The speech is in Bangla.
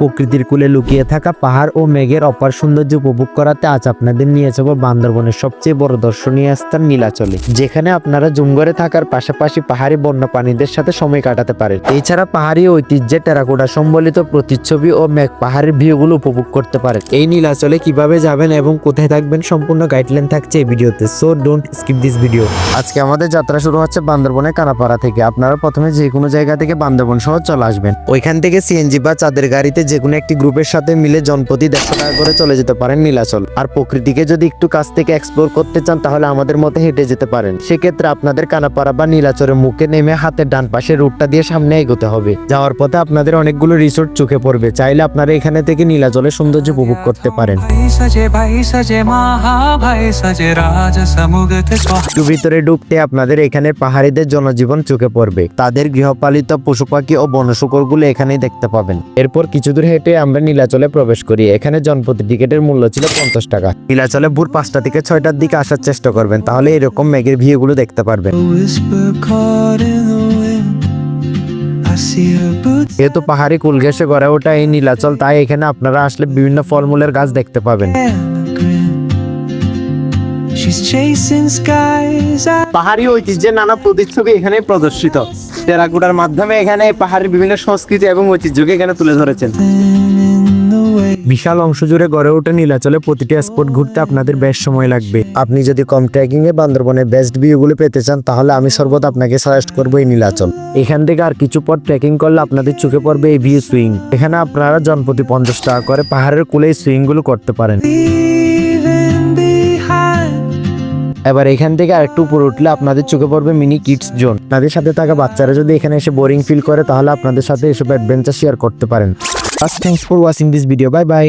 প্রকৃতির কুলে লুকিয়ে থাকা পাহাড় ও মেঘের অপার সৌন্দর্য উপভোগ করাতে আজ আপনাদের নিয়ে যাব বান্দরবনের সবচেয়ে বড় দর্শনীয় স্থান নীলাচলে, যেখানে আপনারা জুমগড়ে থাকার পাশাপাশি পাহাড়ি বন্য প্রাণীদের সাথে সময় কাটাতে পারেন। এছাড়া পাহাড়ি ঐতিহ্যে টেরাকোটা সম্বলিত প্রতিচ্ছবি ও মেঘ পাহাড়ের ভিউগুলো উপভোগ করতে পারেন। এই নীলাচলে কীভাবে যাবেন এবং কোথায় থাকবেন সম্পূর্ণ গাইডলাইন থাকছে এই ভিডিওতে so don't skip this video আজকে আমাদের যাত্রা শুরু হচ্ছে বান্দরবনের কানাপাড়া থেকে, আপনারা প্রথমে যে কোনো জায়গা থেকে বান্দরবন শহর চলে আসবেন। ওইখান থেকে সিএনজি বা চাঁদের গাড়িতে যে কোনো একটি গ্রুপের সাথে মিলে জনপতি দেড়শো টাকা করে চলে যেতে পারেন নীলাচল। আর প্রকৃতিকে যদি একটু কাছ থেকে এক্সপ্লোর করতে চান, তাহলে আমাদের মতে হেঁটে যেতে পারেন। সেক্ষেত্রে আপনাদের কানাপাড়া বা নীলাচরের মুখে নেমে হাতের ডান পাশে রুটটা দিয়ে সামনে এগোতে হবে। যাওয়ার পথে আপনাদের অনেকগুলো রিসোর্ট চোখে পড়বে। চাইলে আপনারা এখানে থেকে নীলাচলের সৌন্দর্য উপভোগ করতে পারেন। ভিতরে ডুবতে আপনাদের এখানে পাহাড়িদের জনজীবন চোখে পড়বে। তাদের গৃহপালিত পশু পাখি ও বনশুকরগুলো এখানে দেখতে পাবেন। এরপর কিছু দূর হেঁটে আমরা নীলাচলে প্রবেশ করি। এখানে জনপ্রতি টিকিটের মূল্য ছিল পঞ্চাশ টাকা। নীলাচলে ভোর পাঁচটা থেকে ছয়টার দিকে আসার চেষ্টা করবেন, তাহলে এরকম মেঘের ভিউগুলো দেখতে পারবেন। যেহেতু পাহাড়ি কুল ঘেসে গড়ে ওঠা এই নীলাচল, তাই এখানে আপনারা আসলে বিভিন্ন ফলমূলের গাছ দেখতে পাবেন। পাহাড়ি ঐতিহ্যের নানা প্রতিচ্ছবি এখানে প্রদর্শিত। টেরাকুটার মাধ্যমে এখানে পাহাড়ের বিভিন্ন সংস্কৃতি এবং ঐতিহ্যকে এখানে তুলে ধরেছেন। বিশাল অংশ জুড়ে গড়ে ওঠে নীলাচলে প্রতিটি স্পট ঘুরতে আপনাদের বেশ সময় লাগবে। আপনি যদি কম ট্রেকিং এ বান্দরবনের বেস্ট ভিউগুলো পেতে চান তাহলে আমি সর্বদা আপনাকে সাজেস্ট করব এই নীলাচল। এখান থেকে আর কিছু পথ ট্রেকিং করলে আপনাদের চোখে পড়বে এই ভিউ সুইং এখানে আপনারা জনপ্রতি পঞ্চাশ টাকা করে পাহাড়ের কুলে এই সুইংগুলো করতে পারেন। এবার এখান থেকে আর একটু উপরে উঠলে আপনাদের চোখে পড়বে মিনি কিডস জোন। তাদের সাথে থাকা বাচ্চারা যদি এখানে এসে বোরিং ফিল করে, তাহলে আপনাদের সাথে এসব অ্যাডভেঞ্চার শেয়ার করতে পারেন। Thanks for watching this video bye bye